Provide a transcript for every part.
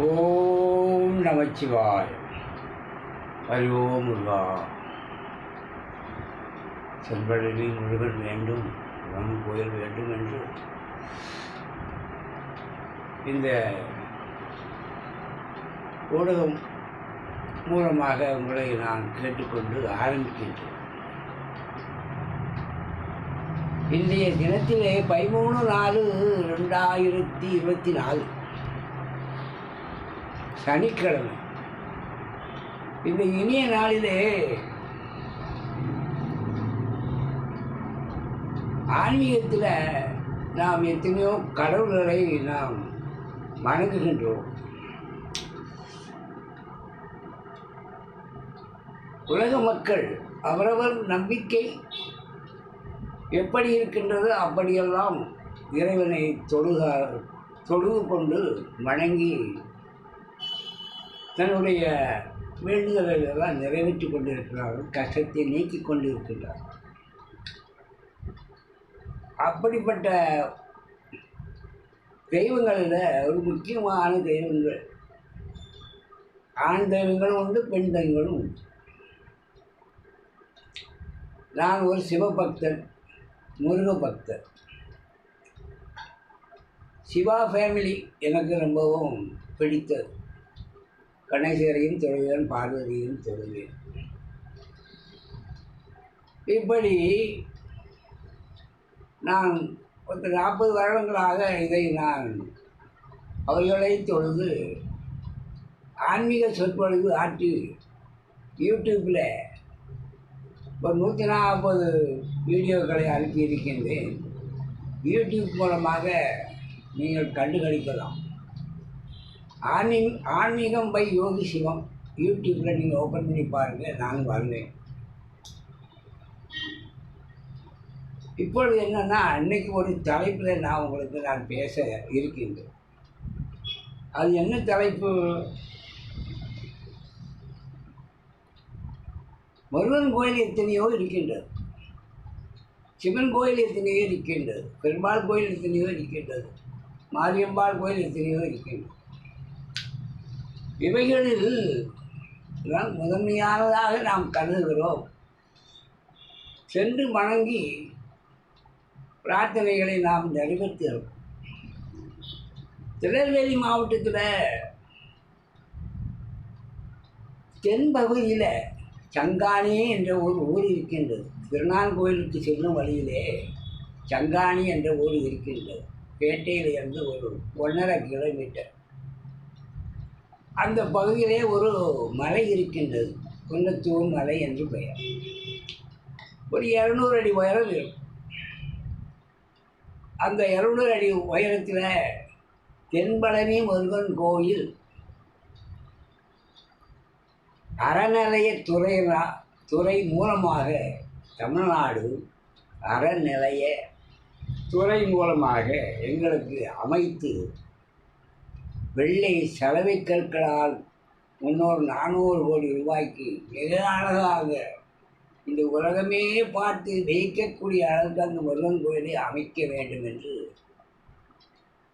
ஓம் நமச்சிவாய் ஹரியோ முருகா. செல்வழி முருகன் வேண்டும் நம் கோயில் வேண்டும் என்று. இந்த ஊடகம் மூலமாக உங்களை நான் கேட்டுக்கொண்டு ஆரம்பிக்கின்றேன். இன்றைய தினத்திலே பதிமூணு நாலு ரெண்டாயிரத்தி இருபத்தி நாலு. சனிக்கிழமை. இந்த இனிய நாளிலே ஆன்மீகத்தில் நாம் எத்தனையோ கடவுள்களை நாம் வணங்குகின்றோம். உலக மக்கள் அவரவர் நம்பிக்கை எப்படி இருக்கின்றதோ அப்படியெல்லாம் இறைவனை தொழுக தொழுது கொண்டு வணங்கி தன்னுடைய வேண்டுதல்கள் எல்லாம் நிறைவேற்றி கொண்டிருக்கிறார்கள் கஷ்டத்தை நீக்கி கொண்டு அப்படிப்பட்ட தெய்வங்களில் ஒரு முக்கியமான தெய்வங்கள் ஆண் தெய்வங்களும் உண்டு பெண் தெய்வங்களும் உண்டு. நான் ஒரு சிவபக்தன் முருக பக்தர் சிவா ஃபேமிலி எனக்கு ரொம்பவும் பிடித்தது. கணேசரையும் தொழுவேன் பார்வதியும் தொழுவேன் இப்படி நான் ஒரு நாற்பது வருடங்களாக இதை நான் அவர்களை தொழுது ஆன்மீக சொற்பொழிவு ஆற்றி யூடியூப்பில் ஒரு நூற்றி நாற்பது வீடியோக்களை அனுப்பியிருக்கின்றேன். யூடியூப் மூலமாக நீங்கள் கண்டுகளிக்கலாம். ஆன்மீ ஆன்மீகம் பை யோகி சிவம். யூடியூப்பில் நீங்கள் ஓப்பன் பண்ணி பாருங்கள் நான் வருவேன் இப்பொழுது என்னென்னா அன்னைக்கு ஒரு தலைப்பில் நான் உங்களுக்கு நான் பேச இருக்கின்றேன். அது என்ன தலைப்பு? முருகன் கோயில் எத்தனையோ இருக்கின்றது. சிவன் கோயில் எத்தனையோ இருக்கின்றது. பெருமாள் கோயில் எத்தனையோ இருக்கின்றது. மாரியம்பாள் கோயில் எத்தனையோ இருக்கின்றது. இவைகளில் எல்லாம் முதன்மையானதாக நாம் கருதுகிறோம். சென்று வணங்கி பிரார்த்தனைகளை நாம் நிறைவேற்றுகிறோம். திருநெல்வேலி மாவட்டத்தில் தென்பகுதியில் சங்காணி என்ற ஒரு ஊர் இருக்கின்றது. திருநாள் கோயிலுக்கு செல்லும் வழியிலே சங்காணி என்ற ஊர் இருக்கின்றது. பேட்டையிலிருந்து ஒரு ஒன்றரை கிலோமீட்டர். அந்த பகுதியிலே ஒரு மலை இருக்கின்றது. குன்னத்தூர் மலை என்று பெயர். ஒரு இரநூறு அடி உயரம் இருக்கும். அந்த இரநூறு அடி உயரத்தில் தென்பழனி முருகன் கோயில். அறநிலைய துறை துறை மூலமாக தமிழ்நாடு அறநிலைய துறை மூலமாக எங்களுக்கு அமைத்து வெள்ளை சலவை கற்களால் முன்னூறு நானூறு கோடி ரூபாய்க்கு மிக அழகாக இந்த உலகமே பார்த்து வியக்கக்கூடிய அளவுக்கு அந்த முருகன் கோயிலை அமைக்க வேண்டும் என்று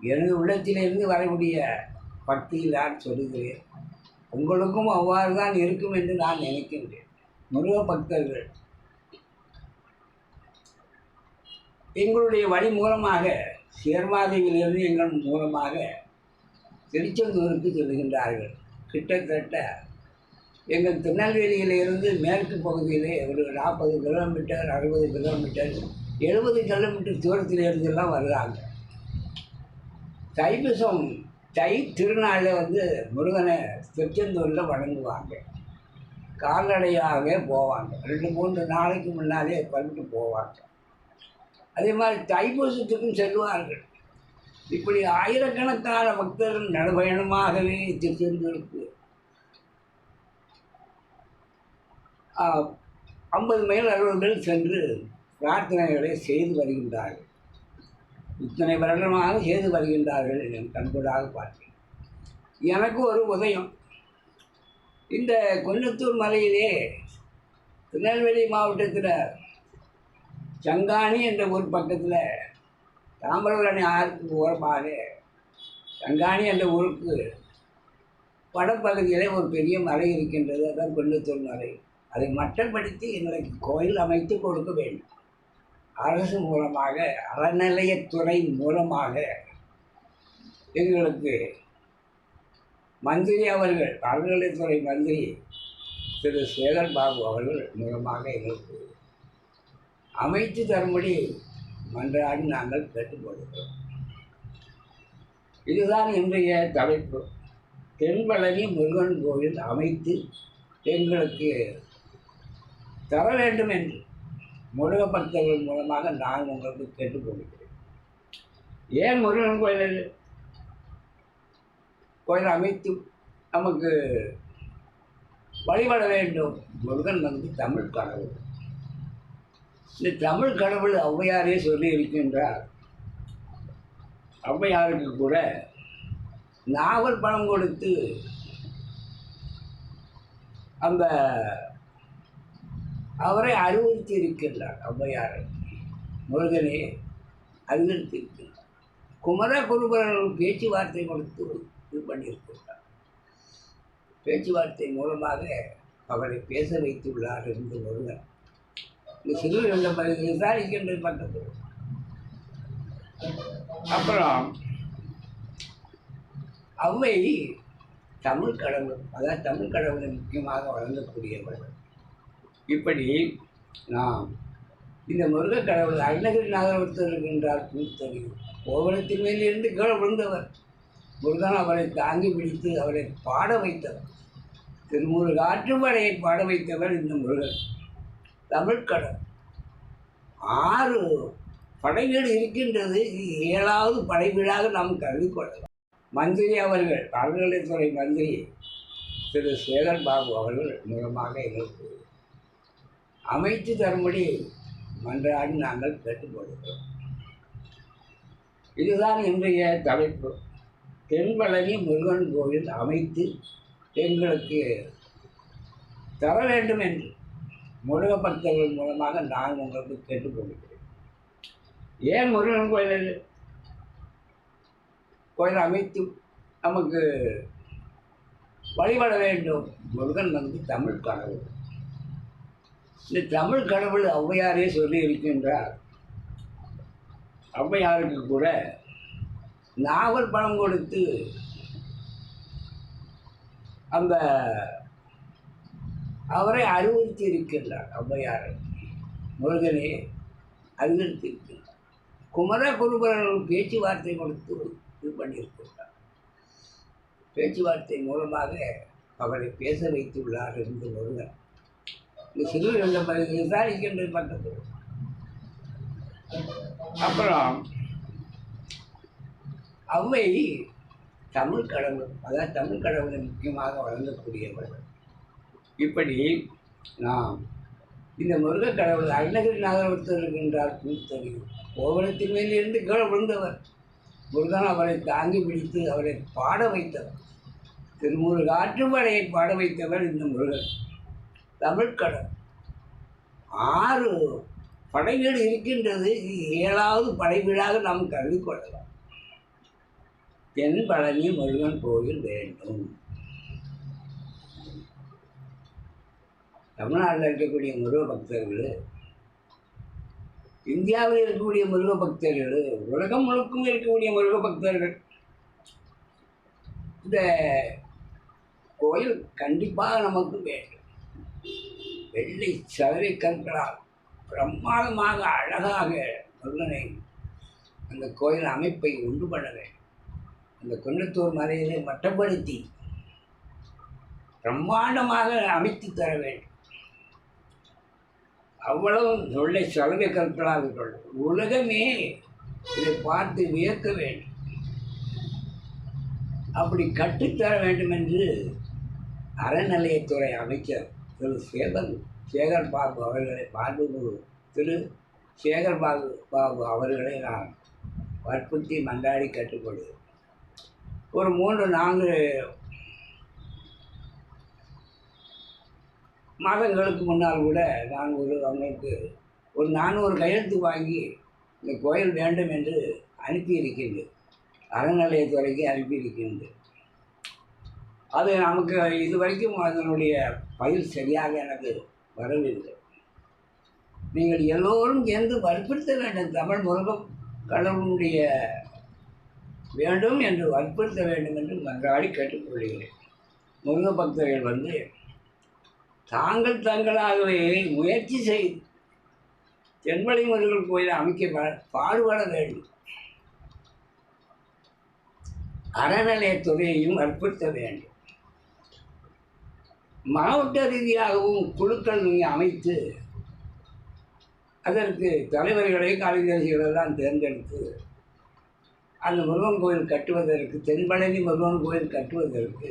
எனது உள்ளத்திலிருந்து வரக்கூடிய பக்தியில் நான் சொல்லுகிறேன். உங்களுக்கும் அவ்வாறு தான் இருக்கும் என்று நான் நினைக்கின்றேன். முருக பக்தர்கள் எங்களுடைய வழி மூலமாக சேர்மாதேவியிலிருந்து எங்கள் மூலமாக திருச்செந்தூருக்கு செல்கின்றார்கள். கிட்டத்தட்ட எங்கள் திருநெல்வேலியிலிருந்து மேற்கு பகுதியிலே ஒரு நாற்பது கிலோமீட்டர் அறுபது கிலோமீட்டர் எழுபது கிலோமீட்டர் தூரத்திலிருந்துலாம் வருகிறாங்க. தைப்பூசம் தை திருநாளில் வந்து முருகனை திருச்செந்தூரில் வணங்குவாங்க. கால்நடையாகவே போவாங்க. ரெண்டு மூன்று நாளைக்கு முன்னாலே பண்ணிட்டு போவாங்க. அதே மாதிரி தைப்பூசத்துக்கும் செல்வார்கள். இப்படி ஆயிரக்கணக்கான பக்தர்கள் நடைபயணமாகவே திருச்செந்தூருக்கு. ஐம்பது மைல் அறுபது மைல் சென்று பிரார்த்தனைகளை செய்து வருகின்றார்கள். இத்தனை வருடமாக செய்து வருகின்றார்கள் என் கண்கூடாக பார்த்தேன் எனக்கு ஒரு உதயம். இந்த கொன்னத்தூர் மலையிலே திருநெல்வேலி மாவட்டத்தில் சங்காணி என்ற ஊர் பக்கத்தில் தாமிரபரணி ஆறுக்கு ஓரமாக கங்காணி என்ற ஊருக்கு வடப்பகுதியிலே ஒரு பெரிய மலை இருக்கின்றது அதான் கொண்டத்தூர் மலை. அதை மட்டப்படுத்தி எங்களுக்கு கோயில் அமைத்து கொடுக்க வேண்டும். அரசு மூலமாக அறநிலையத்துறை மூலமாக எங்களுக்கு மந்திரி அவர்கள் அறநிலையத்துறை மந்திரி திரு சேகர் பாபு அவர்கள் மூலமாக எங்களுக்கு அமைத்து தரும்படி மன்றாடி நாங்கள் கேட்டுக்கொள்கிறோம். இதுதான் இன்றைய தலைப்பு. தென்பழனி முருகன் கோவில் அமைத்து எங்களுக்கு தர வேண்டும் என்று முருக பக்தர்கள் மூலமாக நான் உங்களுக்கு கேட்டுக்கொள்கிறேன். ஏன் முருகன் கோயில் கோயில் அமைத்து நமக்கு வழிபட வேண்டும்? முருகன் வந்து தமிழ் கடவுள். இந்த தமிழ் கடவுள் ஔவையாரே சொல்லி இருக்கின்றார். ஔவையாருக்கு கூட நாவல் பணம் கொடுத்து அந்த அவரை அறிவுறுத்தி இருக்கின்றார் ஔவையார். முருகனே அறிவுறுத்தி இருக்கின்றார் குமர குருபரர்கள் பேச்சுவார்த்தை கொடுத்து இது பண்ணியிருக்கின்றார். பேச்சுவார்த்தை மூலமாக அவரை பேச வைத்துள்ளார் என்று முருகன். சிறுவர் என்ற பகுதியில் விசாரிக்கின்ற பட்டது. அப்புறம்? அவ்வை தமிழ் கடவுள் அதாவது தமிழ் கடவுளை முக்கியமாக வழங்கக்கூடியவர் இப்படி நாம் இந்த முருக கடவுள் அருணகிரி நாகரத்தில் இருக்கின்றார் கூத்தறிவு கோவலத்தின் மேலிருந்து கீழே விழுந்தவர். முருகன் அவரை தாங்கி பிடித்து அவரை பாட வைத்தவர். திருமுருக ஆற்றுப்படையை பாட வைத்தவர் இந்த முருகன். தமிழ்கடல் ஆறு படைகள் இருக்கின்றது. இது ஏழாவது படைவீடாக நாம் கருதி கொள்ளலாம். மந்திரி அவர்கள் அறநிலைத்துறை மந்திரி திரு சேகர் பாபு அவர்கள் மூலமாக எங்களுக்கு அமைத்து தரும்படி மன்றாடி நாங்கள் கேட்டுக்கொள்கிறோம். இதுதான் இன்றைய தலைப்பு. தென்பழனி முருகன் கோவில் அமைத்து எங்களுக்கு தர வேண்டும் என்று. முருகப்பக்தர்கள் மூலமாக நான் உங்களுக்கு கேட்டுக்கொள்கிறேன். ஏன் முருகன் கோயில் கோயில் அமைத்து நமக்கு வழிபட வேண்டும்? முருகன் வந்து தமிழ் கடவுள். இந்த தமிழ் கடவுள் ஔவையாரே சொல்லி இருக்கின்றார். ஔவையாருக்கு கூட நாவல் பணம் கொடுத்து அந்த அவரை அறிவுறுத்தி இருக்கின்றார் ஔவையார் முருகனே அறிவுறுத்தி இருக்கின்றார் குமர குருபரர்கள் பேச்சுவார்த்தை கொடுத்து இது பண்ணியிருக்கின்றார். பேச்சுவார்த்தை மூலமாக அவரை பேச வைத்துள்ளார் என்று முருகன். இந்த சிறுவர் என்ற பகுதியில் விசாரிக்கின்ற பக்கத்து அப்புறம் அவை தமிழ் கடவுள் அதாவது தமிழ் கடவுளை முக்கியமாக வழங்கக்கூடியவர்கள் இப்படி நாம் இந்த முருக கடவுள் அருணகிரி நாகரத்தில் இருக்கின்றார் கூத்தறிவு கோவலத்தின் மேலிருந்து கீழே விழுந்தவர். முருகன் அவரை தாங்கி பிடித்து அவரை பாட வைத்தவர். திருமுருக பாட வைத்தவர் இந்த முருகன். தமிழ்கடல் ஆறு படைகள் இருக்கின்றது. இது ஏழாவது படைவீடாக நாம் கருதி கொள்ளலாம். தென் பழனி முருகன் கோயில் வேண்டும். தமிழ்நாட்டில் இருக்கக்கூடிய முருக பக்தர்கள் இந்தியாவில் இருக்கக்கூடிய முருக பக்தர்கள் உலகம் முழுக்கும் இருக்கக்கூடிய முருக பக்தர்கள் இந்த கோயில் கண்டிப்பாக நமக்கு வேண்டும். வெள்ளை சதுரை கற்களால் பிரம்மாதமாக அழகாக முருகனை அந்த கோயில் அமைப்பை உண்டு பண்ண வேண்டும். அந்த குன்னத்தூர் மலையிலே மட்டப்படுத்தி பிரம்மாண்டமாக அமைத்து தர வேண்டும். அவ்வளவு சொல்லை சலுகை கற்களாக உலகமே இதை பார்த்து வியக்க வேண்டும். அப்படி கற்றுத்தர வேண்டும் என்று அறநிலையத்துறை அமைச்சர் திரு சேகர் சேகர் பாபு அவர்களை பாபு திரு சேகர் பாபு பாபு அவர்களை நான் வற்புறுத்தி மன்றாடி கற்றுக்கொள்கிறேன் ஒரு மூன்று நான்கு மாதங்களுக்கு முன்னால் கூட நான் ஒரு அவங்களுக்கு ஒரு நானூறு கையெழுத்து வாங்கி இந்த கோயில் வேண்டும் என்று அனுப்பியிருக்கின்றது அறநிலையத்துறைக்கு அனுப்பியிருக்கின்றது அது நமக்கு இது வரைக்கும் அதனுடைய பயிர் சரியாக எனக்கு வரவில்லை. நீங்கள் எல்லோரும் சேர்ந்து வற்புறுத்த வேண்டும். தமிழ் முருக கடவுளுடைய வேண்டும் என்று வற்புறுத்த வேண்டும் என்று மன்றாடி கேட்டுக்கொள்கிறேன். முருக பக்தர்கள் வந்து தாங்கள் தங்களாகவே முயற்சி செய்து தென்மலை முருகன் கோயில் அமைக்க பாடுபட வேண்டும். அறநிலையத்துறையையும் அற்புறுத்த வேண்டும். மாவட்ட ரீதியாகவும் குழுக்கள் நீங்கள் அமைத்து அதற்கு தலைவர்களை காலிதரிசிகளெல்லாம் தேர்ந்தெடுத்து அந்த முருகன் கோயில் கட்டுவதற்கு தென்பழனி முருகன் கோயில் கட்டுவதற்கு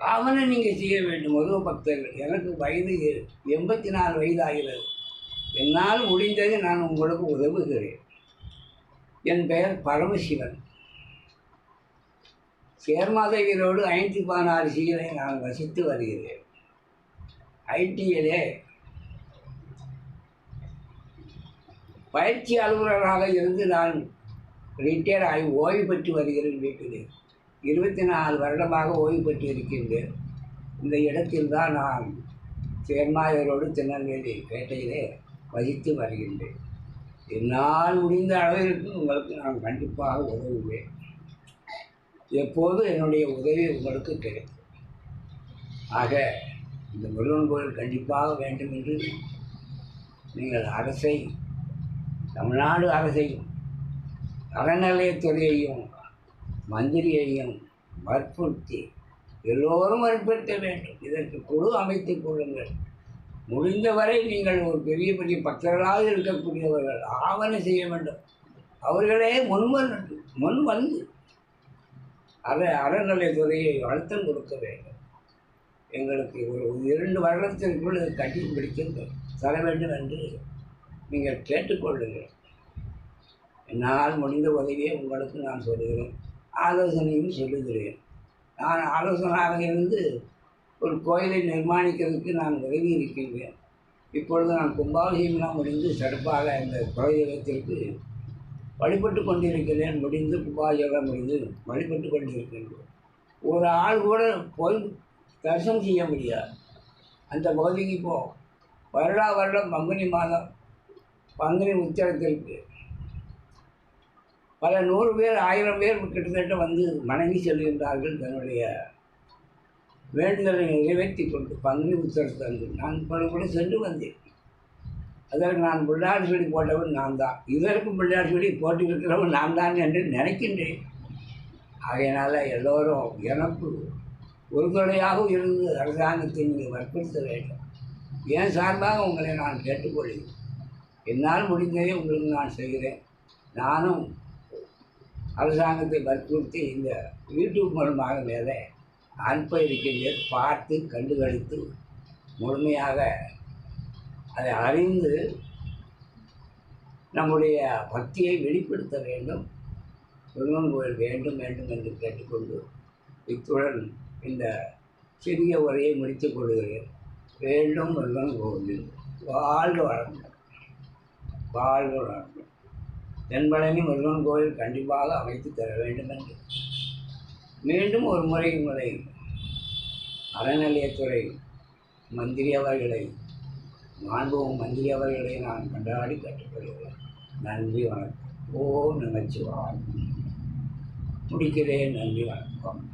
அவனை நீங்கள் செய்ய வேண்டும். முருக பக்தர்கள் எனக்கு வயது எண்பத்தி நாலு வயது ஆகிறது என்னால் முடிந்தது நான் உங்களுக்கு உதவுகிறேன். என் பெயர் பரமசிவன். சேர்மாதேவியரோடு ஐநூற்றி பதினாறு சீலை நான் வசித்து வருகிறேன். ஐடியிலே பயிற்சி அலுவலராக இருந்து நான் ரிட்டையர் ஆகி ஓய்வு பெற்று வருகிறேன் வீட்டிலே இருபத்தி நாலு வருடமாக ஓய்வு பெற்று இருக்கின்றேன் இந்த இடத்தில்தான் நான் சேர்மாயரோடு திருநெல்வேலி பேட்டையிலே வகித்து வருகின்றேன். என்னால் முடிந்த அளவிற்கு உங்களுக்கு நான் கண்டிப்பாக உதவுவேன். எப்போதும் என்னுடைய உதவி உங்களுக்கு கிடைக்கும். ஆக இந்த முருகன் கோயில் கண்டிப்பாக வேண்டும் என்று நீங்கள் அரசை தமிழ்நாடு அரசையும் அறநிலையத்துறையையும் மந்திரியையும் வற்புறுத்தி எல்லோரும் வற்புறுத்த வேண்டும். இதற்கு குழு அமைத்துக் கொள்ளுங்கள். முடிந்தவரை நீங்கள் ஒரு பெரிய பெரிய பக்தர்களாக இருக்கக்கூடியவர்கள் ஆவணம் செய்ய வேண்டும். அவர்களே முன்வன் முன் வந்து அற அறநிலையத்துறையை அழுத்தம் கொடுக்க வேண்டும். எங்களுக்கு ஒரு இரண்டு வருடத்திற்குள் இது கட்டி பிடிக்க தர வேண்டும் என்று நீங்கள் கேட்டுக்கொள்ளுங்கள் என்னால் முடிந்த உதவியை உங்களுக்கு நான் சொல்கிறேன். ஆலோசனையும் சொல்லுகிறேன். நான் ஆலோசனையாக இருந்து ஒரு கோயிலை நிர்மாணிக்கிறதுக்கு நான் உதவி இருக்கின்றேன். இப்பொழுது நான் கும்பாபிஷேகம்லாம் முடிந்து சிறப்பாக இந்த குலதெய்வத்திற்கு வழிபட்டு கொண்டிருக்கிறேன். முடிந்து கும்பாபிஷேகம் முடிந்து வழிபட்டு கொண்டிருக்கின்றேன் ஒரு ஆள் கூட போய் தரிசனம் செய்ய முடியாது. அந்த பகுதிக்கு போ. வருடா வருடம் பங்குனி மாதம் பங்குனி உச்சரத்திற்கு பல நூறு பேர் ஆயிரம் பேர் கிட்டத்தட்ட வந்து வணங்கி செல்கின்றார்கள் தன்னுடைய வேண்டுதலை நிறைவேற்றி கொண்டு பங்குனி உத்தரத்தந்து நான் பல கூட சென்று வந்தேன். அதற்கு நான் பிள்ளையார் சொல்லி போட்டவன் நான் தான். இதற்கும் பிள்ளையார் சொல்லி போட்டிருக்கிறவன் நான் தான் என்று நினைக்கின்றேன். ஆகையினால் எல்லோரும் எனக்கு உறுதுணையாக இருந்து அரசாங்கத்தை நீங்கள் வற்புறுத்த வேண்டும். என் சார்பாக உங்களை நான் கேட்டுக்கொள்கிறேன்? என்னால் முடிந்ததை உங்களுக்கு நான் செய்கிறேன். நானும் அரசாங்கத்தை வற்புறுத்தி இந்த யூடியூப் மூலமாக மேலே அனுப்ப இருக்கின்றேன் பார்த்து கண்டுகளித்து முழுமையாக அதை அறிந்து நம்முடைய பக்தியை வெளிப்படுத்த வேண்டும் முருகன் கோயில் வேண்டும் வேண்டும் என்று கேட்டுக்கொண்டு இத்துடன் இந்த சிறிய உரையை முடித்துக் கொள்கிறேன். வேண்டும் முருகன் கோவில் வாழ்க வளமுடன். வாழ்க வளமுடன். தென்பழனி முருகன் கோயில் கண்டிப்பாக அமைத்து தர வேண்டும் என்று மீண்டும் ஒரு முறை உங்களை அறநிலையத்துறை மந்திரி அவர்களை மாண்பும் மந்திரி அவர்களை நான் கொண்டாடி கற்றுக்கொள்கிறேன் நன்றி வணக்கம். ஓம் நமச்சிவாய் முடிக்கிறேன். நன்றி வணக்கம்.